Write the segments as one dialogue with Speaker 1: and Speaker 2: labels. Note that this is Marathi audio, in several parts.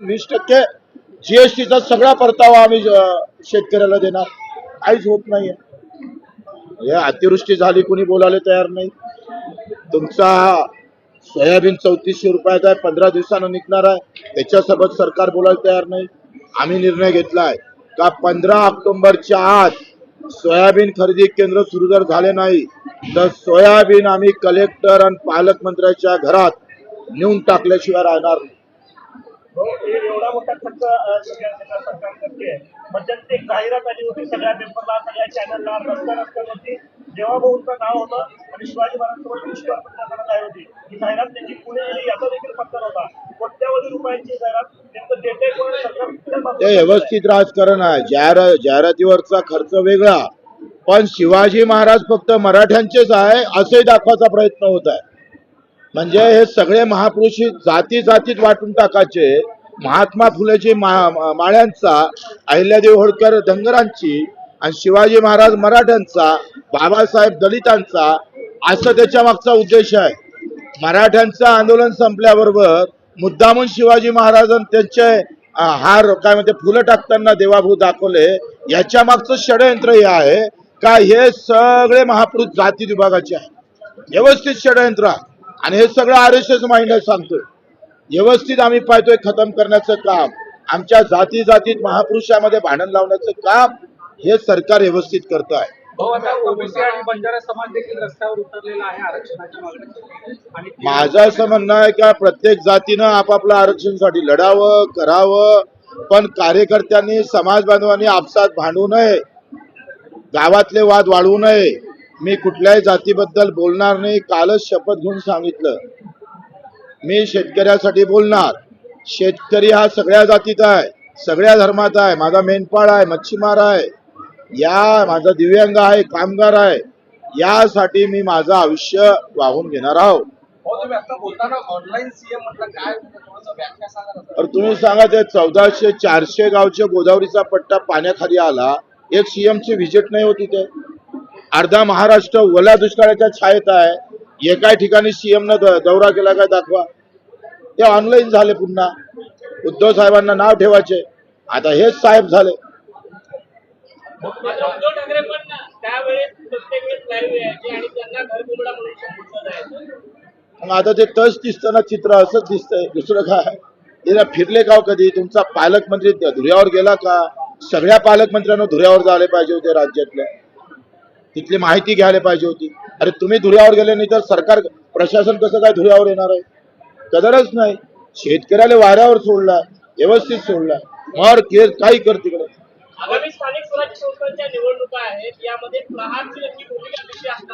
Speaker 1: वीस टक्के जीएसटीचा सगळा परतावा आम्ही शेतकऱ्याला देणार. काहीच होत नाहीये. हे अतिवृष्टी झाली कुणी बोलायला तयार नाही. तुमचा सोयाबीन चौतीसशे रुपयाचा आहे पंधरा दिवसानं निघणार आहे. त्याच्यासोबत सरकार बोलायला तयार नाही. आम्ही निर्णय घेतलाय का पंधरा ऑक्टोबरच्या आत सोयाबीन खरेदी केंद्र सुरू जर झाले नाही तर सोयाबीन आम्ही कलेक्टर आणि पालकमंत्र्याच्या घरात नेऊन टाकल्याशिवाय राहणार नाही.
Speaker 2: एवढा मोठा खर्च सरकार करते मध्यंतरी एक जाहिरात आली होती सगळ्या पेपरला सगळ्या चॅनलला रस्त्या रस्त्यावरती जेव्हा भाऊंचं नाव होतं आणि शिवाजी महाराजांसोबत पुष्कळ प्रचार होती ही जाहिरात त्यांची पुणे गेली याचा देखील पत्तर होता कोट्यावधी रुपयांची जाहिरात नेमकं देते कोण
Speaker 1: ते व्यवस्थित राजकारण आहे. जाहिरात जाहिरातीवरचा खर्च वेगळा. पण शिवाजी महाराज फक्त मराठ्यांचेच आहे असे दाखवायचा प्रयत्न होत आहे. म्हणजे हे सगळे महापुरुष जाती जातीत वाटून टाकायचे. महात्मा फुलेची मा- माळ्यांचा अहिल्यादेवी होळकर धनगरांची आणि शिवाजी महाराज मराठ्यांचा बाबासाहेब दलितांचा असं त्याच्या मागचा उद्देश आहे. मराठ्यांचं आंदोलन संपल्याबरोबर मुद्दामून शिवाजी महाराज त्यांचे हार काय म्हणते फुलं टाकताना देवाभू दाखवले याच्या मागचं षडयंत्र हे आहे का हे सगळे महापुरुष जाती विभागाचे आहे व्यवस्थित षडयंत्र आहे. आणि हे सगळं आर एस एस माइंड सांगतोय. व्यवस्थित आम्ही पाहतोय खतम करण्याचं काम. आमच्या जाती जातीत महापुरुषामध्ये भांडण लावण्याचं काम हे सरकार व्यवस्थित करत आहे माझं असं म्हणणं आहे का प्रत्येक जातीनं आपापल्या आरक्षणासाठी लढावं करावं पण कार्यकर्त्यांनी समाज बांधवांनी आपसात भांडू नये. गावातले वाद वाढवू नये. मी कुठल्याही जातीबद्दल बोलणार नाही कालच शपथ घेऊन सांगितलं. मी शेतकऱ्यासाठी बोलणार. शेतकरी हा सगळ्या जातीचा आहे सगळ्या धर्मात आहे माझा मेंढपाळ आहे मच्छीमार आहे. या माझा दिव्यांग आहे कामगार आहे. यासाठी मी माझं आयुष्य वाहून घेणार आहोत.
Speaker 3: तुम्ही सांगा
Speaker 1: तर तुम्ही सांगा ते चौदाशे चारशे गावच्या गोदावरीचा पट्टा पाण्याखाली आला एक सीएम ची व्हिजिट नाही होती ते. अर्धा महाराष्ट्र ओल्या दुष्काळाच्या छायेत आहे. एकाही ठिकाणी सीएम न दौरा केला काय दाखवा. ते ऑनलाईन झाले पुन्हा. उद्धव साहेबांना नाव ठेवायचे. आता हेच साहेब झाले. आता ते टच दिसतं चित्र असंच दिसतंय. दुसरं काय? तिला फिरले का हो कधी? तुमचा पालकमंत्री धुऱ्यावर गेला का? सगळ्या पालकमंत्र्यांना धुऱ्यावर झाले पाहिजे होते राज्यातल्या. तिथली माहिती घ्यायला पाहिजे होती. अरे तुम्ही धुऱ्यावर गेले नाही तर सरकार प्रशासन कसं काय धुऱ्यावर येणार आहे? कदरच नाही. शेतकऱ्याला वाऱ्यावर सोडला व्यवस्थित सोडला मर केर काही कर तिकडे.
Speaker 4: आगामी स्थानिक स्वराज्य संस्थांच्या निवडणुका आहेत यामध्ये भूमिका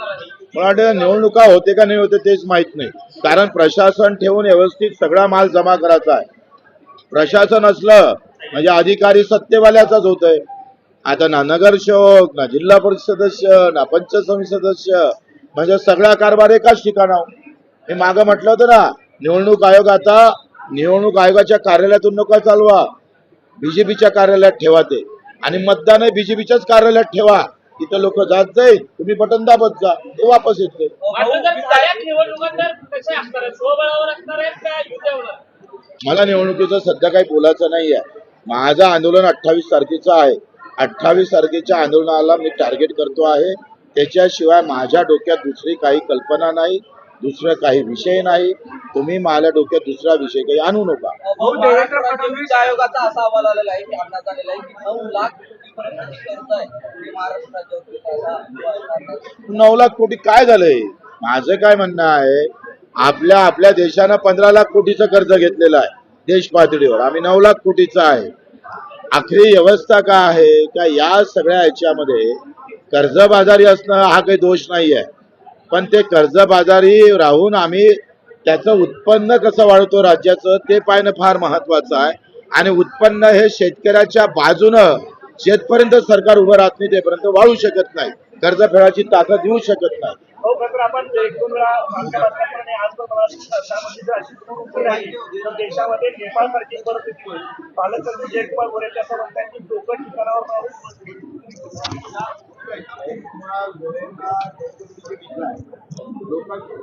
Speaker 4: आहे?
Speaker 1: निवडणुका होते का नाही होते तेच माहीत नाही. कारण प्रशासन ठेवून व्यवस्थित सगळा माल जमा करायचा आहे. प्रशासन असलं म्हणजे अधिकारी सत्तेवाल्याचाच होतंय. आता ना नगरसेवक ना जिल्हा परिषद सदस्य ना पंचायत समिती सदस्य म्हणजे सगळा कारभार एकाच ठिकाणावर. मी मागं म्हटलं होतं ना निवडणूक आयोग आता निवडणूक आयोगाच्या कार्यालयातून नका चालवा. बीजेपीच्या कार्यालयात ठेवा ते. आणि मतदान बीजेपीच्याच कार्यालयात ठेवा. तिथं लोक जात जाईल तुम्ही बटन दाबत जा ते वापस येते मला निवडणुकीचं सध्या काही बोलायचं नाही आहे माझं आंदोलन अठ्ठावीस तारखेचं आहे. अठ्ठावीस तारखेच्या आंदोलनाला मी टार्गेट करतो आहे. त्याच्याशिवाय माझ्या डोक्यात दुसरी काही कल्पना नाही दुसरं काही विषय नाही. तुम्ही माझ्या डोक्यात दुसरा विषय काही आणू नका.
Speaker 3: भाऊ देवेंद्र फडणवीस
Speaker 5: फडणवीस आयोगाचा असा अहवाल आलेला आहे की आणण्यात आलेला आहे की नऊ लाख कोटीपर्यंत कर्ज आहे ते महाराष्ट्र राज्यावर
Speaker 1: नऊ लाख कोटी काय झालंय? माझं काय म्हणणं आहे आपल्या आपल्या देशानं पंधरा लाख कोटीचं कर्ज घेतलेलं आहे देश पातळीवर आम्ही नऊ लाख कोटीचं आहे. आखरी व्यवस्था का आहे? का या सगळ्या ह्याच्यामध्ये कर्जबाजारी असणं हा काही दोष नाही आहे पण ते कर्जबाजारी राहून आम्ही त्याचं उत्पन्न कसं वाढवतो राज्याचं ते पाहणं फार महत्वाचं आहे. आणि उत्पन्न हे शेतकऱ्याच्या बाजूनं शेतपर्यंत सरकार उभं राहत नाही तेपर्यंत वाढू शकत नाही. कर्ज फेडायची ताकद येऊ शकत नाही.
Speaker 2: हो, आपण एक दोन वेळा आज मला त्यामध्ये जर अशी राहिली तर देशामध्ये नेपाळ सारखी परिस्थिती होईल. पालकमंत्री जयकुमार गोरेचे असं म्हणतात की डोकं ठिकाणावर लोकांची